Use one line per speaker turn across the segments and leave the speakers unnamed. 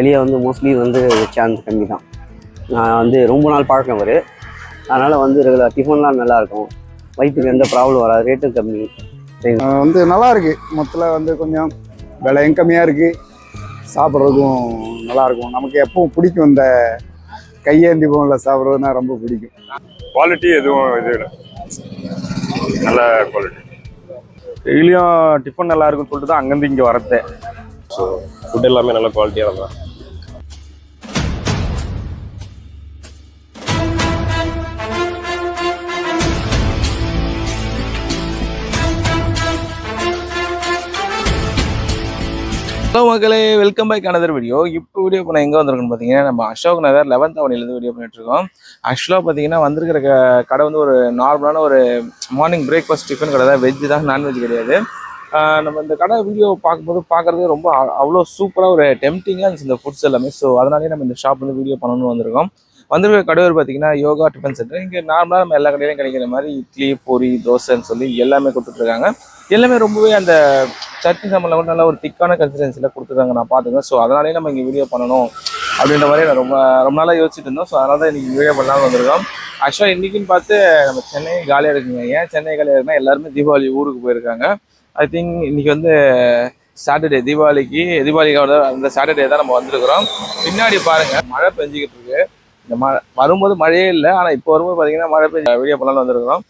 வெளியே வந்து மோஸ்ட்லி வந்து சான்ஸ் கம்மி தான். நான் வந்து ரொம்ப நாள் பழக்கம் வரு அதனால் வந்து ரெகுலர் டிஃபன்லாம் நல்லாயிருக்கும் வயிற்றுக்கு எந்த ப்ராப்ளம் வராது. ரேட்டும் கம்மி.
வந்து நல்லா இருக்கு. மொத்தத்தில் வந்து கொஞ்சம் விலையும் கம்மியாக இருக்கு. சாப்பிட்றதுக்கும் நல்லா இருக்கும். நமக்கு எப்பவும் பிடிக்கும் இந்த கையேந்தி போனில் சாப்பிட்றதுனா ரொம்ப பிடிக்கும்.
குவாலிட்டி எதுவும் இது இல்லை. நல்ல குவாலிட்டி
டெய்லியும் டிஃபன் நல்லா இருக்கும்னு சொல்லிட்டு தான் அங்கேருந்து இங்கே வரதே.
ஸோ ஃபுட் எல்லாமே நல்ல குவாலிட்டியாக தான்
ஹலோ மக்களே வெல்கம் பேக் அனதர் வீடியோ இப்போ வீடியோ பண்ண எங்கே வந்திருக்கோம்னு பார்த்தீங்கன்னா நம்ம அசோக் நகர் லெவன்த் அவனிலேருந்து வீடியோ பண்ணிட்டு இருக்கோம். ஆக்சுவலாக பார்த்தீங்கன்னா வந்திருக்கிற க- கடை வந்து ஒரு நார்மலான ஒரு மார்னிங் பிரேக்ஃபாஸ்ட் டிஃபன் கடை தான். வெஜ்ஜு தான் நான்வெஜ் கிடையாது. நம்ம இந்த கடை வீடியோ பார்க்கும்போது பார்க்குறது ரொம்ப அவ்வளோ சூப்பராக ஒரு டெம்டிங்காக இருந்துச்சு இந்த ஃபுட்ஸ் எல்லாமே. ஸோ அதனாலே நம்ம இந்த ஷாப் வந்து வீடியோ பண்ணணும்னு வந்திருக்கோம். வந்திருக்க கடையூர் பார்த்தீங்கன்னா யோகா டிஃபன் சென்டர். இங்கே நார்மலாக நம்ம எல்லா கடையிலையும் கிடைக்கிற மாதிரி இட்லி பூரி தோசைன்னு சொல்லி எல்லாமே கொடுத்துட்ருக்காங்க. எல்லாமே ரொம்பவே அந்த சட்னி சாம்பார்ல கூட நல்லா ஒரு திக்கான கன்சிஸ்டன்சியில் கொடுத்துருக்காங்க நான் பார்த்துக்கேன் ஸோ அதனாலே நம்ம இங்கே வீடியோ பண்ணணும் அப்படின்ற மாதிரி நான் ரொம்ப ரொம்ப நாளாக யோசிச்சுட்டு இருந்தோம். ஸோ அதனால தான் இன்றைக்கி வீடியோ பண்ணலாம்னு வந்திருக்கோம். ஆக்சுவலாக இன்றைக்கின்னு பார்த்து நம்ம சென்னை காலியாக இருக்குங்க. ஏன் சென்னை காலியாக இருக்குன்னா எல்லாருமே தீபாவளி ஊருக்கு போயிருக்காங்க. ஐ திங்க் இன்றைக்கி வந்து சாட்டர்டே தீபாவளிக்கு தீபாவளிக்காக அந்த சாட்டர்டே தான் நம்ம வந்திருக்கிறோம். பின்னாடி பாருங்கள் மழை பெஞ்சிக்கிட்டு இருக்குது இந்த மழை வரும்போது மழையே இல்லை. ஆனால் இப்போ வரும்போது பார்த்தீங்கன்னா மழை பெஞ்சு வீடியோ பண்ணலாம்னு வந்திருக்கிறோம்.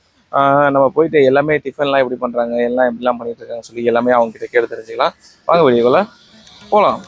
நம்ம போயிட்டு எல்லாமே டிஃபன்லாம் எப்படி பண்ணுறாங்க எல்லாம் எப்படிலாம் பண்ணிட்டு இருக்காங்க சொல்லி எல்லாமே அவங்ககிட்ட கேட்டு தெரிஞ்சுக்கலாம். வாங்க வீடியோக்குள்ள போகலாம்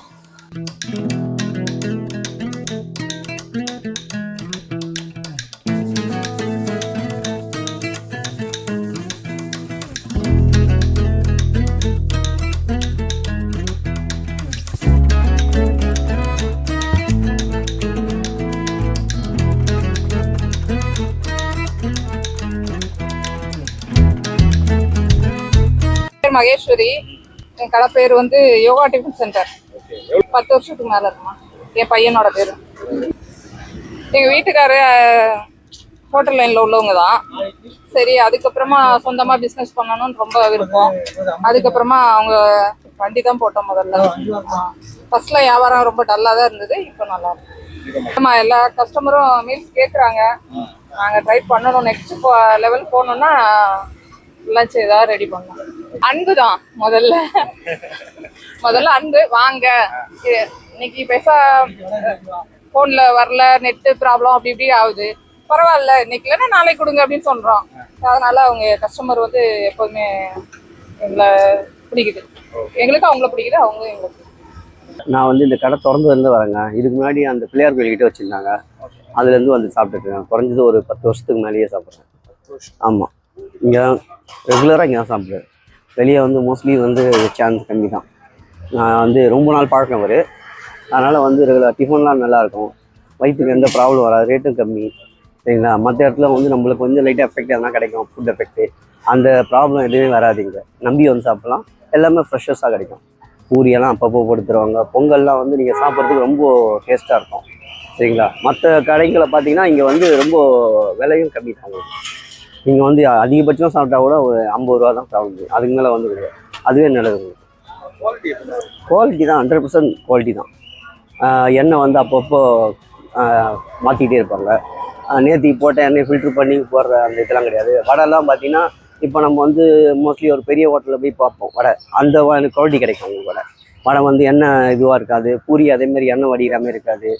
பேர் மகேஸ்வரி. என் கடை பேர் வந்து யோகா டிஃபன் சென்டர். பத்து வருஷத்துக்கு மேல இருக்குமா? என் பையனோட பேரு. எங்க வீட்டுக்காரு ஹோட்டல் லைன்ல உள்ளவங்க தான். சரி அதுக்கப்புறமா சொந்தமா பிசினஸ் பண்ணணும்னு ரொம்ப விருப்பம். அதுக்கப்புறமா அவங்க வண்டி தான் போட்டோம் முதல்ல. ஃபர்ஸ்ட்ல வியாபாரம் ரொம்ப டல்லா தான் இருந்தது இப்போ நல்லா இருக்கு. ஆமா எல்லா கஸ்டமரும் மீல்ஸ் கேக்குறாங்க. நாங்க ட்ரை பண்ணணும். நெக்ஸ்ட் லெவல் போகணும்னா லஞ்ச் ஏதாவது ரெடி பண்ணலாம் அன்பு தான் முதல்ல. முதல்ல அன்பு வாங்க. இன்னைக்கு பைசா ஃபோன்ல வரல நெட்டு ப்ராப்ளம் அப்படி இப்படி ஆகுது. பரவாயில்ல இன்னைக்கு இல்லைன்னா நாளைக்கு கொடுங்க அப்படின்னு சொல்றோம். அதனால அவங்க கஸ்டமர் வந்து எப்போதுமே எங்களை பிடிக்குது. எங்களுக்கு அவங்கள பிடிக்குது அவங்க எங்களுக்கு
நான் வந்து இந்த கடை திறந்ததுலேருந்து வரேங்க. இதுக்கு முன்னாடி அந்த பிள்ளையார் கோயில்கிட்ட வச்சுருந்தாங்க. அதுலேருந்து வந்து சாப்பிட்டுருக்கேன் குறைஞ்சது ஒரு பத்து வருஷத்துக்கு மேலேயே சாப்பிட்றேன். ஆமாம் இங்கே ரெகுலராக இங்கே தான் சாப்பிடுவேன். வெளியே வந்து மோஸ்ட்லி வந்து சான்ஸ் கம்மி தான். நான் வந்து ரொம்ப நாள் பழக்கம் அவர். அதனால் வந்து ரெகுலர் டிஃபன்லாம் நல்லாயிருக்கும் வயிற்றுக்கு எந்த ப்ராப்ளம் வராது. ரேட்டும் கம்மி. சரிங்களா? மற்ற இடத்துல வந்து நம்மளுக்கு கொஞ்சம் லைட்டாக எஃபெக்ட் எதனா கிடைக்கும். ஃபுட் எஃபெக்ட்டு அந்த ப்ராப்ளம் எதுவுமே வராது நம்பி வந்து சாப்பிட்லாம். எல்லாமே ஃப்ரெஷ்ஷஸாக கிடைக்கும். பூரியெல்லாம் அப்பப்போ போட்டு பொங்கல்லாம் வந்து நீங்கள் சாப்பிட்றதுக்கு ரொம்ப டேஸ்ட்டாக இருக்கும். சரிங்களா? மற்ற கடைகளை பார்த்தீங்கன்னா இங்கே வந்து ரொம்ப விலையும் கம்மி தான். நீங்கள் வந்து அதிகபட்சம் சாப்பிட்டா கூட ஒரு ஐம்பது ரூபா தான் சாப்பிட முடியும் அதுக்கு மேலே வந்து கிடையாது. அதுவே நல்லது. குவாலிட்டி தான் ஹண்ட்ரட் பர்சன்ட் குவாலிட்டி தான். எண்ணெய் வந்து அப்பப்போ மாற்றிக்கிட்டே இருப்பாங்க. நேற்றுக்கு போட்ட எண்ணெய் ஃபில்ட்ரு பண்ணி போடுற அந்த இதெல்லாம் கிடையாது. வடைலாம் பார்த்தீங்கன்னா இப்போ நம்ம வந்து மோஸ்ட்லி ஒரு பெரிய ஹோட்டலில் போய் பார்ப்போம் வடை. அந்த குவாலிட்டி கிடைக்கும் உங்களுக்கு வடை. வடை வந்து எண்ணெய் இதுவாக இருக்காது. பூரி அதேமாரி எண்ணெய் வடிகிற மாதிரி இருக்காது.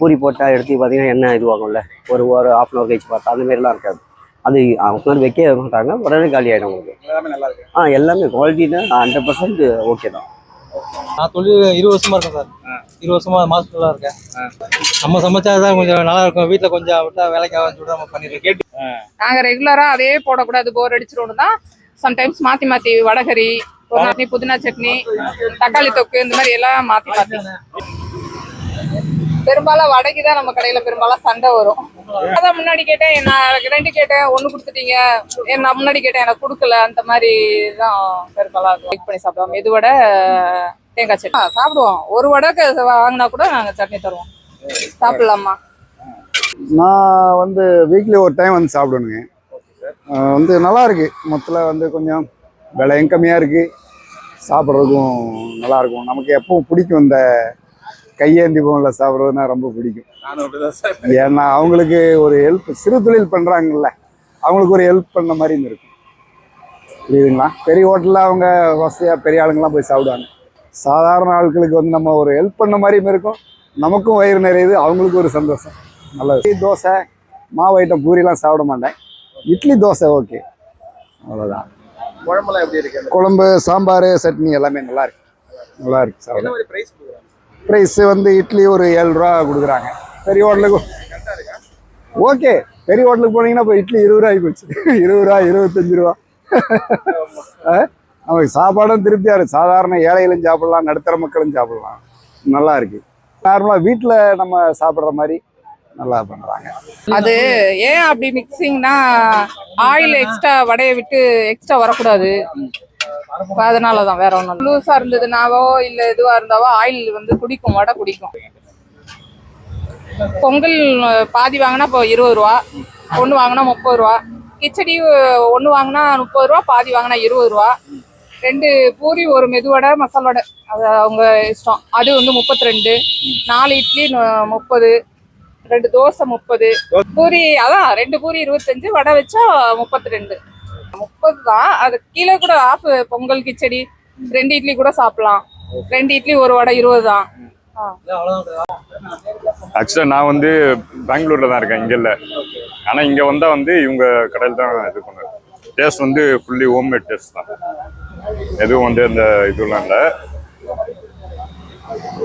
பூரி போட்டால் எடுத்து பார்த்தீங்கன்னா எண்ணெய் இதுவாகும்ல. ஒரு ஒரு ஆஃப் அன் ஹவர் கழிச்சு பார்த்தா அந்த மாதிரிலாம் இருக்காது. அது அவங்க வந்து வைக்க மாட்டாங்க உடனே காலி ஆகிடும் உங்களுக்கு
எல்லாமே நல்லா இருக்கு.
ஆ எல்லாமே குவாலிட்டி தான் ஹண்ட்ரட் பர்சன்ட் ஓகே தான்.
நான் தொழில் இருபது வருஷமா இருக்கேன் சார். இருபது வருஷமா மாஸ்டர்லாம் இருக்கேன். நம்ம சமைச்சா தான் கொஞ்சம் நல்லா இருக்கும். வீட்டில் கொஞ்சம் விட்டா வேலைக்கு ஆகும் நம்ம பண்ணிருக்கோம்
நாங்க ரெகுலரா அதே போடக்கூடாது போர் அடிச்சிடும் தான் சம்டைம்ஸ் மாத்தி மாத்தி வடகரி ஒரு நாட்டி புதினா சட்னி தக்காளி தொக்கு இந்த மாதிரி எல்லாம் மாத்தி மாத்தி. பெரும்பாலும் வடைக்கு தான் நம்ம கடையில பெரும்பாலும் சண்டை வரும். அதான் முன்னாடி கேட்டேன் நான் ரெண்டு கேட்டேன் ஒண்ணு கொடுத்துட்டீங்க. நான் முன்னாடி கேட்டேன் எனக்கு கொடுக்கல. அந்த மாதிரி தான் பெரும்பாலும் லைக் பண்ணி சாப்பிடுவோம். இது வடை தேங்காய் சட்னி. சாப்பிடுவோம். ஒரு வடை வாங்கினா கூட நாங்கள் சட்னி தருவோம். சாப்பிடலாமா?
நான் வந்து வீக்லி ஒரு டைம் வந்து சாப்பிடணுங்க. வந்து நல்லா இருக்கு. மொத்தத்தில் வந்து கொஞ்சம் விலையும் கம்மியாக இருக்குது சாப்பிட்றதுக்கும் நல்லா இருக்கும். நமக்கு எப்பவும் பிடிக்கும் இந்த கையேந்தி பவனில் சாப்பிட்றதுனா ரொம்ப பிடிக்கும்.
சார்
ஏன்னா அவங்களுக்கு ஒரு ஹெல்ப் சிறு தொழில் பண்ணுறாங்கல்ல அவங்களுக்கு ஒரு ஹெல்ப் பண்ண மாதிரியும் இருக்கும். புரியுதுங்களா? பெரிய ஹோட்டலில் அவங்க வசதியாக பெரிய ஆளுங்கெல்லாம் போய் சாப்பிடுவாங்க. சாதாரண ஆட்களுக்கு வந்து நம்ம ஒரு ஹெல்ப் பண்ண மாதிரியும் இருக்கும். நமக்கும் வயிறு நிறையுது அவங்களுக்கும் ஒரு சந்தோஷம். நல்லது. தோசை மாவு ஐட்டம் பூரிலாம் சாப்பிட மாட்டேன். இட்லி தோசை ஓகே அவ்வளோதான்
குழம்புலாம் எப்படி இருக்கு?
குழம்பு சாம்பார் சட்னி எல்லாமே நல்லா இருக்கு. நல்லா இருக்கு
மாதிரி ப்ரைஸ்
வந்து இட்லி ஒரு ஏழு ரூபா கொடுக்குறாங்க. பெரிய ஹோட்டலுக்கு ஓகே பெரிய ஹோட்டலுக்கு போனீங்கன்னா இப்போ இட்லி இருபது ரூபாய்க்கு போச்சு. இருபது ரூபா இருபத்தஞ்சு ரூபா. ஆ? நமக்கு சாப்பாடும் திருப்தியாக இருக்கு. சாதாரண ஏழைகளும் சாப்பிடலாம் நடுத்தர மக்களும் சாப்பிடலாம். நல்லா இருக்கு. நார்மலாக வீட்டில் நம்ம சாப்பிட்ற மாதிரி நல்லா பண்ணுறாங்க
அது ஏன் அப்படி மிக்சிங்னா ஆயில் எக்ஸ்ட்ரா வடையை விட்டு எக்ஸ்ட்ரா வரக்கூடாது? அதனால தான் வேற ஒன்றும் லூஸாக இருந்ததுனாவோ இல்லை இதுவாக இருந்தாவோ ஆயில் வந்து குடிக்கும் வடை குடிக்கும். பொங்கல் பாதி வாங்கினா இப்போ இருபது ரூபா ஒன்று வாங்கினா முப்பது ரூபா. கிச்சடி ஒன்று வாங்கினா முப்பது ரூபா பாதி வாங்கினா இருபது ரூபா. ரெண்டு பூரி ஒரு மெதுவடை மசால் வடை. அது அவங்க இஷ்டம். அது வந்து முப்பத்தி ரெண்டு நாலு இட்லி முப்பது ரெண்டு தோசை முப்பது. பூரி அதான் ரெண்டு பூரி இருபத்தஞ்சு வடை வச்சா முப்பத்தி ரெண்டு முப்பது தான். அது கீழே கூட ஆஃப் பொங்கல் கிச்சடி ரெண்டு இட்லி கூட சாப்பிடலாம். ரெண்டு இட்லி ஒரு வடை இருபது தான்.
ஆக்சுவலாக நான் வந்து பெங்களூர்ல தான் இருக்கேன் இங்கே இல்லை ஆனால் இங்கே வந்தால் வந்து இவங்க கடையில் தான் இது பண்ணுவேன் டேஸ்ட் வந்து ஃபுல்லி ஹோம்மேட் டேஸ்ட் தான். எதுவும் வந்து அந்த இதுலாம் இல்லை.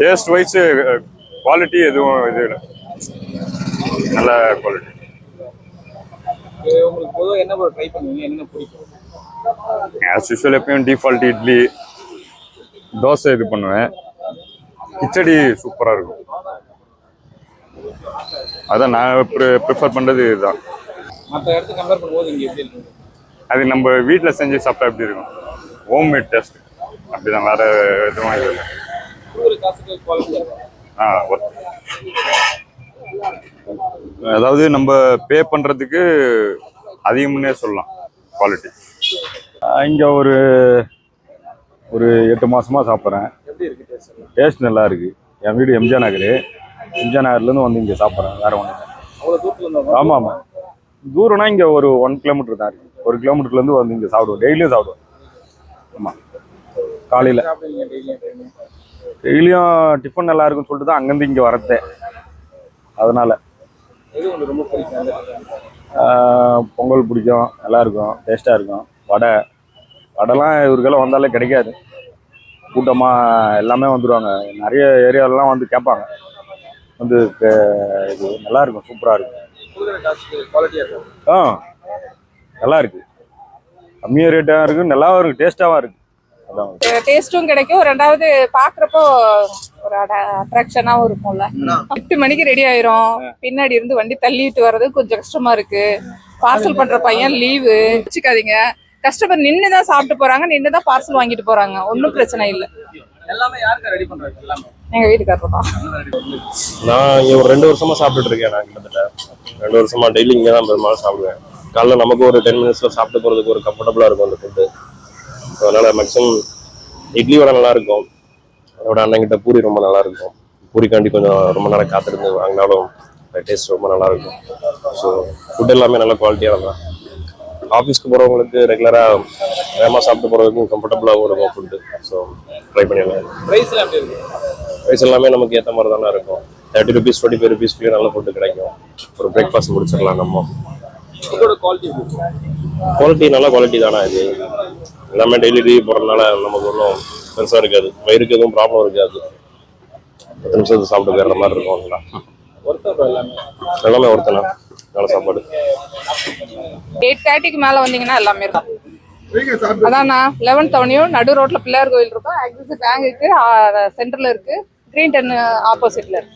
டேஸ்ட் வைஸ் குவாலிட்டி எதுவும் இது இல்லை. நல்ல குவாலிட்டி
உங்களுக்கு பொதுவாக என்ன ஒரு ட்ரை பண்ணுவீங்க? என்ன பிடிக்கும்?
ஆஸ் யூஸ்வல் எப்பயும் டிஃபால்ட் இட்லி தோசை இது பண்ணுவேன். கிச்சடி சூப்பராக இருக்கும். அதான் நான் ப்ரிஃபர் பண்ணுறது இதுதான்.
மற்ற இடத்துக்கு கம்பேர் பண்ணும்போது இங்கே எப்படி இருக்கு?
அது நம்ம வீட்டில் செஞ்சு சாப்பிட்டா எப்படி இருக்கும்? ஹோம்மேட் டேஸ்ட் அப்படிதான் வேற எதுவும் இது இல்லை.
இருக்கும்
ஆ worth. அதாவது நம்ம பே பண்ணுறதுக்கு அதிகம்னே சொல்லலாம் குவாலிட்டி இங்கே ஒரு ஒரு எட்டு மாசமா சாப்பிட்றேன்.
டேஸ்ட்
நல்லா இருக்கு. என் வீடு எம்ஜிஆர் நகர். எம்ஜிஆர் நகர்லேருந்து வந்து இங்கே சாப்பிட்றேன் வேற ஒன்று ஆமாம் ஆமாம் தூரம்னா இங்கே ஒரு ஒன் கிலோமீட்டர் தான் இருக்கு. ஒரு கிலோமீட்டர்லேருந்து வந்து இங்கே சாப்பிடுவோம். டெய்லியும் சாப்பிடுவோம். ஆமாம் காலையில்.
டெய்லியும்
டெய்லியும் டிஃபன் நல்லா இருக்குன்னு சொல்லிட்டு தான் அங்கேருந்து இங்கே வரதே அதனால.
எது உங்களுக்கு ரொம்ப பிடிக்கும்? அந்த
ஆஹ், பொங்கல் பிடிக்கும் நல்லா இருக்கும் டேஸ்ட்டாக இருக்கும். வடை. வடைலாம் இவருக்கெல்லாம் வந்தாலே கிடைக்காது. கூட்டமாக எல்லாமே வந்துடுவாங்க நிறைய ஏரியாலலாம் வந்து கேட்பாங்க. வந்து இது நல்லா இருக்கும். சூப்பராக இருக்கும். ஆ நல்லா இருக்கு கம்மியாக ரேட்டாகவும் இருக்கு நல்லாவும் இருக்கு டேஸ்ட்டாகவும் இருக்கு. அதான்
டேஸ்ட்டும் கிடைக்கும். ரெண்டாவது பாக்குறப்போ ஒரு அட்ராக்ஷனாவும் இருக்கும்ல. எட்டு மணிக்கு ரெடி ஆயிரும். பின்னாடி இருந்து வண்டி தள்ளிட்டு வர்றது கொஞ்சம் கஷ்டமா இருக்கு. பார்சல் பண்ற பையன் லீவு வச்சுக்காதீங்க. கஸ்டமர் நின்று தான் சாப்பிட்டு போறாங்க. நின்று தான் பார்சல் வாங்கிட்டு போறாங்க. ஒன்றும் பிரச்சனை இல்லை.
எல்லாமே யாருக்கு ரெடி பண்றாங்க எல்லாமே.
எங்க வீட்டுக்காரர் தான்
நான் இங்கே ஒரு ரெண்டு வருஷமா சாப்பிட்டுட்டு இருக்கேன் நான் கிட்டத்தட்ட. ரெண்டு வருஷமா டெய்லி இங்கே தான் பெரும்பாலும் சாப்பிடுவேன். காலைல நமக்கு ஒரு டென் மினிட்ஸ்ல சாப்பிட்டு போறதுக்கு ஒரு கம்ஃபர்டபுளா இருக்கும் அந்த ஃபுட்டு அதனால மேக்ஸிமம் இட்லி வடை நல்லா இருக்கும் அதோட அண்ணங்கிட்ட பூரி ரொம்ப நல்லா இருக்கும் பூரிக்காண்டி கொஞ்சம் ரொம்ப நேரம் காத்திருந்து வாங்கினாலும் டேஸ்ட் ரொம்ப நல்லா இருக்கும் ஸோ ஃபுட் எல்லாமே நல்ல குவாலிட்டியாக தான். ஆஃபீஸ்க்கு போகிறவங்களுக்கு ரெகுலராக வேகமாக சாப்பிட்டு போகிறதுக்கும் கம்ஃபர்டபுளாகவும் இருக்கும் ஃபுட்டு ஸோ ட்ரை பண்ணிடலாம் ப்ரைஸ் எல்லாமே நமக்கு ஏற்ற மாதிரி தானே இருக்கும். தேர்ட்டி ருபீஸ் டுவெண்ட்டி ஃபைவ் ருபீஸ்க்குள்ளே நல்ல ஃபுட்டு கிடைக்கும். ஒரு பிரேக்ஃபாஸ்ட் முடிச்சிடலாம் நம்ம.
குவாலிட்டி
நல்ல குவாலிட்டி தானே இது. எல்லாமே டெய்லி டிவி போடுறதுனால நமக்கு ஒன்றும் பெருசாக இருக்காது. வயிறுக்கு எதுவும் ப்ராப்ளம் இருக்காது. பத்து நிமிஷத்துக்கு சாப்பிட்டு போயிடுற மாதிரி இருக்கும் எல்லாமே ஒருத்தனா. நல்ல சாப்பாடு.
எயிட் தேர்ட்டிக்கு மேல வந்தீங்கன்னா எல்லாமே இருக்கும். அதாண்ணா லெவன்த் அவனியும் நடு ரோட்ல பிள்ளையார் கோயில் இருக்கும். ஆக்சிஸ் பேங்குக்கு சென்டர்ல இருக்கு. கிரீன் டென் ஆப்போசிட்ல இருக்கு.